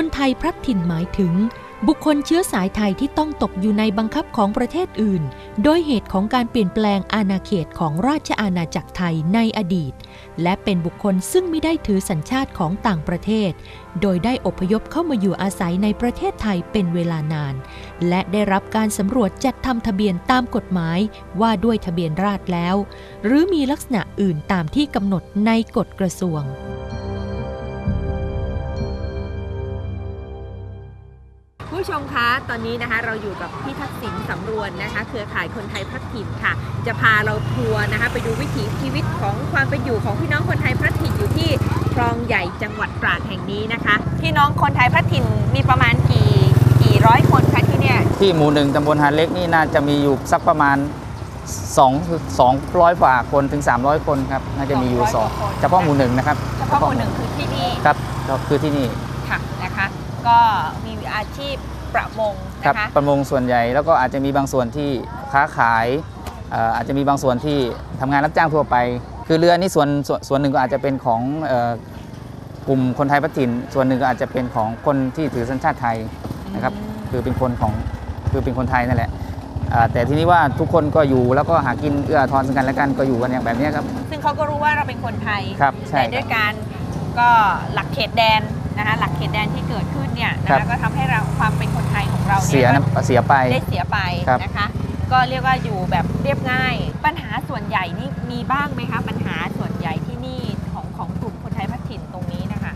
คนไทยพลัดถิ่นหมายถึง บุคคลเชื้อสายไทยที่ต้องตกอยู่ในบังคับของประเทศอื่น โดยเหตุของการเปลี่ยนแปลงอาณาเขตของราชอาณาจักรไทยในอดีต และเป็นบุคคลซึ่งไม่ได้ถือสัญชาติของต่างประเทศ โดยได้อพยพเข้ามาอยู่อาศัยในประเทศไทยเป็นเวลานาน และได้รับการสำรวจจัดทำทะเบียนตามกฎหมายว่าด้วยทะเบียนราษฎรแล้ว หรือมีลักษณะอื่นตามที่กำหนดในกฎกระทรวง ผู้ชมคะ ตอนนี้นะคะเราอยู่กับพี่ทักษิณสำรวนนะคะ เครือข่ายคนไทยพลัดถิ่นค่ะ จะพาเราทัวร์นะคะ ไปดูวิถีชีวิตของความเป็นอยู่ของพี่น้องคนไทยพลัดถิ่นอยู่ที่คลองใหญ่จังหวัดตราดแห่งนี้นะคะ พี่น้องคนไทยพลัดถิ่นมีประมาณกี่กี่ร้อยคนคะที่เนี่ย ที่หมู่หนึ่งตำบลหาดเล็กนี่น่าจะมีอยู่สักประมาณ 2 200กว่าคนถึง 300 คนครับ น่าจะมีอยู่200กว่าคน2เฉพาะหมู่หนึ่งนะครับเฉพาะหมู่หนึ่งคือที่นี่ครับก็คือที่นี่ค่ะนะคะ ก็มีอาชีพ ประมงครับนะคะประมงส่วนใหญ่แล้วก็อาจจะมีบางส่วนที่ค้าขายเอ่ออาจจะมีบางส่วนที่ทำงานรับจ้างทั่วไป คือเรือนี่ส่วนส่วนส่วนหนึ่งก็อาจจะเป็นของเอ่อกลุ่มคนไทยพัฒถิ่น ส่วนหนึ่งก็อาจจะเป็นของคนที่ถือสัญชาติไทยนะครับคือเป็นคนของคือเป็นคนไทยนั่นแหละอ่าแต่ทีนี้ว่าทุกคนก็อยู่แล้วก็หากินเอื้ออาทอนซึ่งกันและกันก็อยู่กันอย่างแบบเนี้ยครับซึ่งเขาก็รู้ว่าเราเป็นคนไทยครับใช่แต่คด้รัวบ ยการก็หลักเขตแดน นะคะหลักเขตแดนที่เกิดขึ้นเนี่ยนะครัคะบ ก็ทำให้เราความเป็นคนไทยของเราเสียเนี่ยนะเสียไป ได้เสียไปครับ นะคะ ก็เรียกว่าอยู่แบบเรียบง่าย ปัญหาส่วนใหญ่นี่มีบ้างไหมคะปัญหาส่วนใหญ่ที่นี่ของของกลุ่มคนไทยพัฒถิ่นตรงนี้นะคะ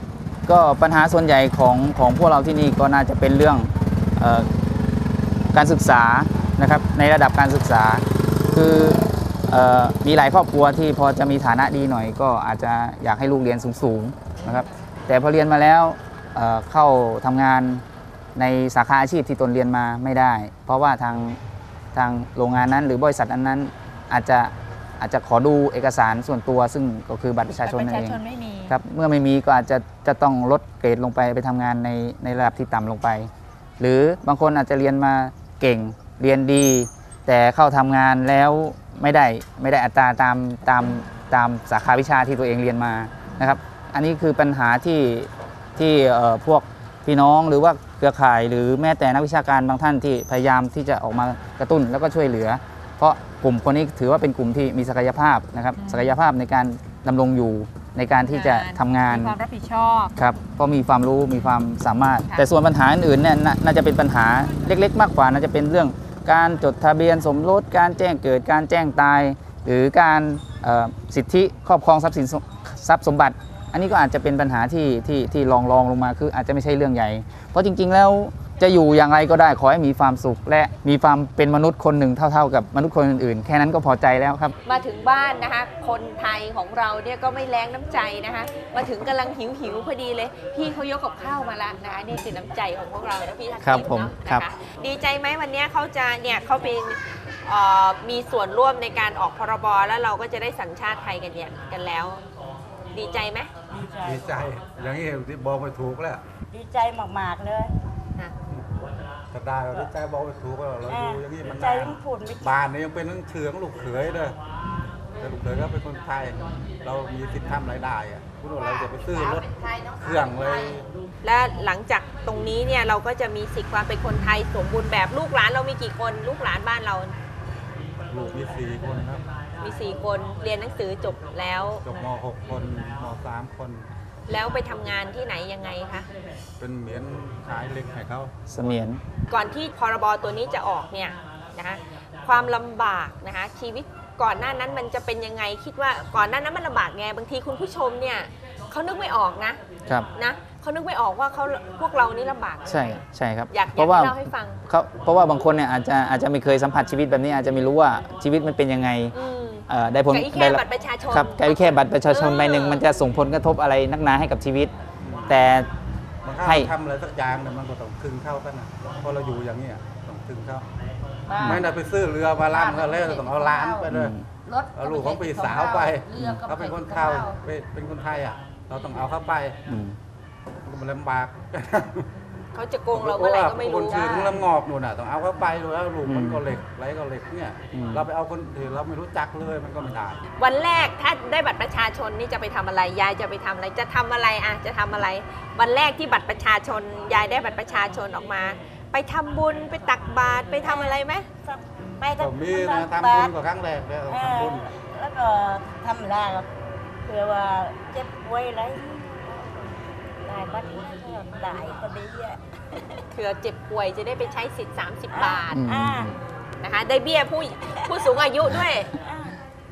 ก็ปัญหาส่วนใหญ่ของของพวกเราที่นี่ก็น่าจะเป็นเรื่องเออการศึกษานะครับในระดับการศึกษา คือเออมีหลายครอบครัวที่พอจะมีฐานะดีหน่อย ก็อาจจะอยากให้ลูกเรียนสูงๆนะครับ แต่พอเรียนมาแล้วเอ่อเข้าทำงานในสาขาอาชีพที่ตนเรียนมาไม่ได้ เพราะว่าทางทางโรงงานนั้น หรือบริษัทอันนั้นอาจจะอาจจะขอดูเอกสารส่วนตัว ซึ่งก็คือบัตรประชาชนบัตรนั่ปนระเอชางชนไม่มีครับเมื่อไม่มีก็อาจจะจะต้องลดเกรดลงไปไปทำงานในในระดับที่ต่ำลงไป หรือบางคนอาจจะเรียนมาเก่งเรียนดี แต่เข้าทำงานแล้วไม่ได้ไม่ได้อัตราตามตามตามสาขาวิชาที่ตัวเองเรียนมานะครับ อันนี้คือปัญหาที่ที่เอ่อพวกพี่น้องหรือว่าเครือข่ายหรือแม้แต่นักวิชาการบางท่านที่พยายามที่จะออกมากระตุ้นแล้วก็ช่วยเหลือ เพราะกลุ่มคนนี้ถือว่าเป็นกลุ่มที่มีศักยภาพนะครับอืมศักยภาพในการดำรงอยู่ในการที่จะทำงานมีความรับผิดชอบครับก็มีความรู้มีความสามารถค่ะแต่ส่วนปัญหาอื่นๆเนี่ยนาน่าจะเป็นปัญหาเล็กๆ มากกว่าน่าจะเป็นเรื่องการจดทะเบียนสมรสการแจ้งเกิดการแจ้งตาย หรือการเอ่อสิทธิครอบครองทรัพย์สินสทรัพย์สมบัติ อันนี้ก็อาจจะเป็นปัญหาที่ที่ที่รองรองลงมาคืออาจจะไม่ใช่เรื่องใหญ่ เพราะจริง ๆ แล้วจะอยู่อย่างไรก็ได้ขอให้มีความสุข และมีความเป็นมนุษย์คนหนึ่งเท่า ๆ กับมนุษย์คนอื่นๆ แค่นั้นก็พอใจแล้วครับ มาถึงบ้านนะคะ คนไทยของเราเนี่ยก็ไม่แรงน้ำใจนะคะ มาถึงกำลังหิวหิวๆพอดีเลย พี่เขายกกับข้าวมาละนะคะนี่คือน้ำใจของพวกเรานะพี่ทักษิณครับผมเนาะครับนะคะดีใจไหมวันเนี้ยเขาจะเนี่ยเขาเป็นเอ่อมีส่วนร่วมในการออกพรบแล้วเราก็จะได้สัญชาติไทยกันเนี่ยกันแล้ว ดีใจไหมดีใจ อย่างนี้ที่บอกไม่ถูกแล้วดีใจมากๆเลย ค่ะถ้าได้เราดีใจบอกไม่ถูกแล้วเราอ่าอยู่อย่างนี้มันดีใจนานทั้งพูดไม่ บ้านนี้ยังเป็นทั้งเชืองลูกเขยเลยแต่ลูกเขยก็เป็นคนไทย เรามีสิทธิ์ทำรายได้อะพูดว่าเราจะไปซื้อรถเครื่องเลย และหลังจากตรงนี้เนี่ยเราก็จะมีสิทธิ์ความเป็นคนไทยสมบูรณ์แบบลูกหลานเรามีกี่คน ลูกหลานบ้านเรา ลูกมีสี่คนครับ มี4คนเรียนหนังสือจบแล้ว จบม .6 คนม .3 คน แล้วไปทำงานที่ไหนยังไงคะ เป็นเหมือนขายเหล็กให้เขา เสมียน ก่อนที่พรบตัวนี้จะออกเนี่ยนะคะความลำบากนะคะชีวิตก่อนหน้านั้นมันจะเป็นยังไงคิดว่าก่อนหน้านั้นมันลำบากไงบางทีคุณผู้ชมเนี่ยเขานึกไม่ออกนะ ครับนะเขานึกไม่ออกว่าเขาพวกเรานี่ลำบากใช่ใช่ครับอยากอเพยากราะว่าให้เล่าให้ฟังเขาเพราะว่าบางคนเนี่ยอาจจะอาจจะไม่เคยสัมผัสชีวิตแบบนี้อาจจะไม่รู้ว่าชีวิตมันเป็นยังไงอืมเอ่อได้ผลกับอีแค่ได้บัตรประชาชนครับกับอีแค่บัตรประชาชนเออใบหนึ่งมันจะส่งผลกระทบอะไรนักหนาให้กับชีวิต แต่บางครั้งให้ทำอะไรสักอย่างเนี่ยมันก็ต้องครึ่งเท่ากันนะเพราะเราอยู่อย่างนี้ยต้องครึ่งเท่าบ้านไม่ได้ไปซื้อเรือมาล่ำก็แล้วต้องเอาล้านไปเลยรถเอาลูกของพี่สาวไปเรือก็เขาเป็นคนไปเท่าเป็นเป็นคนไทยอะ เราต้องเอาเข้าไปอืมมันลำบากเขาจะโกงเราเมื่อไหร่ก็ไม่ครู้นชื่อถึงลำงอกนู่นน่ะต้องเอาเข้าไปดูแล้วลูกมันอืมก็เหล็กไรก็เหล็กเนี่ย อืม เราไปเอาคนที่เราไม่รู้จักเลยมันก็ไม่ได้ วันแรกถ้าได้บัตรประชาชนนี่จะไปทำอะไรยายจะไปทำอะไรจะทำอะไรอะจะทำอะไร วันแรกที่บัตรประชาชน ยายได้บัตรประชาชนออกมา ไปทำบุญไปตักบาตรไปทำอะไรไหมไปก็ทำมีนะตักทำบุญบาตรก็ครั้งแรกเลยเอทำอบุญแล้วก็ทำลาบ เพื่อว่าเจ็บป่วยอะไรได้บัตรได้ก็ดีอะเผื่อเจ็บป่วยจะได้ไปใช้สิทธิ์ 30 บาทอืมอ่านะคะได้เบี้ยผู้ผู้สูงอายุด้วยอ่า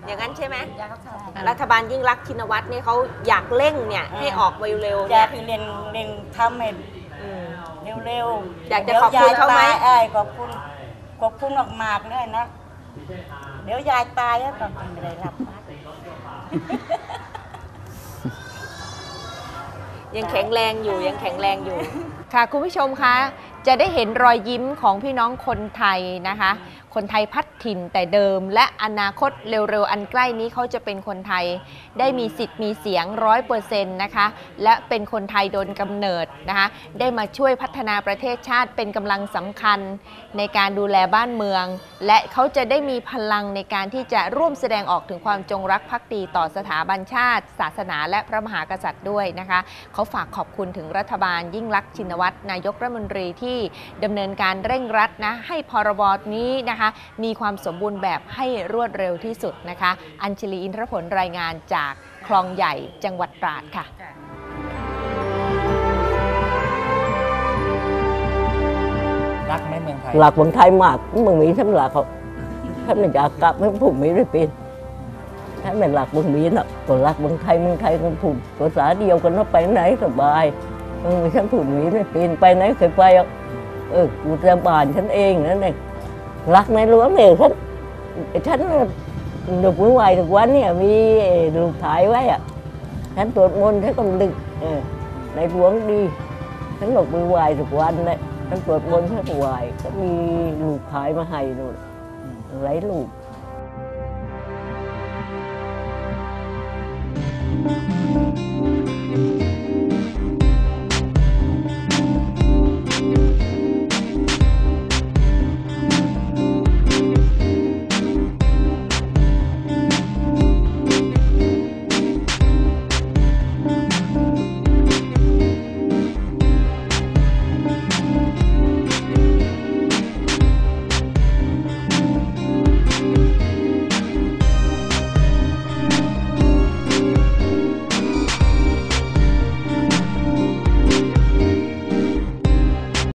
อย่างนั้นใช่ไหมอยากทำรัฐบาลยิ่งรักษณ์ชินวัตรเนี่ยเขาอยากเร่งเนี่ยให้ออกเร็วๆอเนี่ยายกให้เรียนเรียนทำให้อืมเร็วๆอยากจะขอบคุณเขาไหมดี๋วยยตยเอ้ยขอบคุณขอบคุณมากๆเลยนะเดี๋ยวยายตายแล้วก็ไม่ได้รับบัตร ยังแข็งแรงอยู่ยังแข็งแรงอยู่ ค่ะคุณผู้ชมคะจะได้เห็นรอยยิ้มของพี่น้องคนไทยนะคะคนไทยพัดถิ่นแต่เดิม และอนาคตเร็วๆ อันใกล้นี้เขาจะเป็นคนไทยได้มีสิทธิ์มีเสียงร้อยเปอร์เซ็นต์นะคะและเป็นคนไทยโดนกำเนิดนะคะได้มาช่วยพัฒนาประเทศชาติเป็นกำลังสำคัญในการดูแลบ้านเมือง และเขาจะได้มีพลังในการที่จะร่วมแสดงออกถึงความจงรักภักดีต่อสถาบันชาติ ศาสนา และพระมหากษัตริย์ด้วยนะคะเขาฝากขอบคุณถึงรัฐบาลยิ่งรักษณ์ชินวัตรนายกรัฐมนตรีที่ดำเนินการเร่งรัดนะให้พรบนี้นะคะมีความสมบูรณ์แบบให้รวดเร็วที่สุดนะคะ อัญชลีอินทรผลรายงานจากคลองใหญ่จังหวัดตราดค่ะรักไหมเมืองไทยหลักคนไทยมากมึงมีทั้งหลักเขาท่านไม่อยากกลับให้ผมมีได้เป็นท่านไม่หลักมึงมีน่ะก็หลักเมืองไทยเมืองไทยกันผูกภาษาเดียวกันว่าไปไหนสบายมึงมีฉันผูกมีไม่เป็นไปไหนเคยไปอะเออกูจะบ้านฉันเองนั่นเอง หลักในหลวงเนี่ยฉันฉันดูมือไหวทุกวันเนี่ยมีลูกถ่ายไว้อะฉันตรวจมนต์ฉันก็ดึกในหลวงดีฉันหลบมือไหวทุกวันเลยฉันตรวจมนต์ฉันไหวก็มีลูกขายมาให้นู่นหลายลูก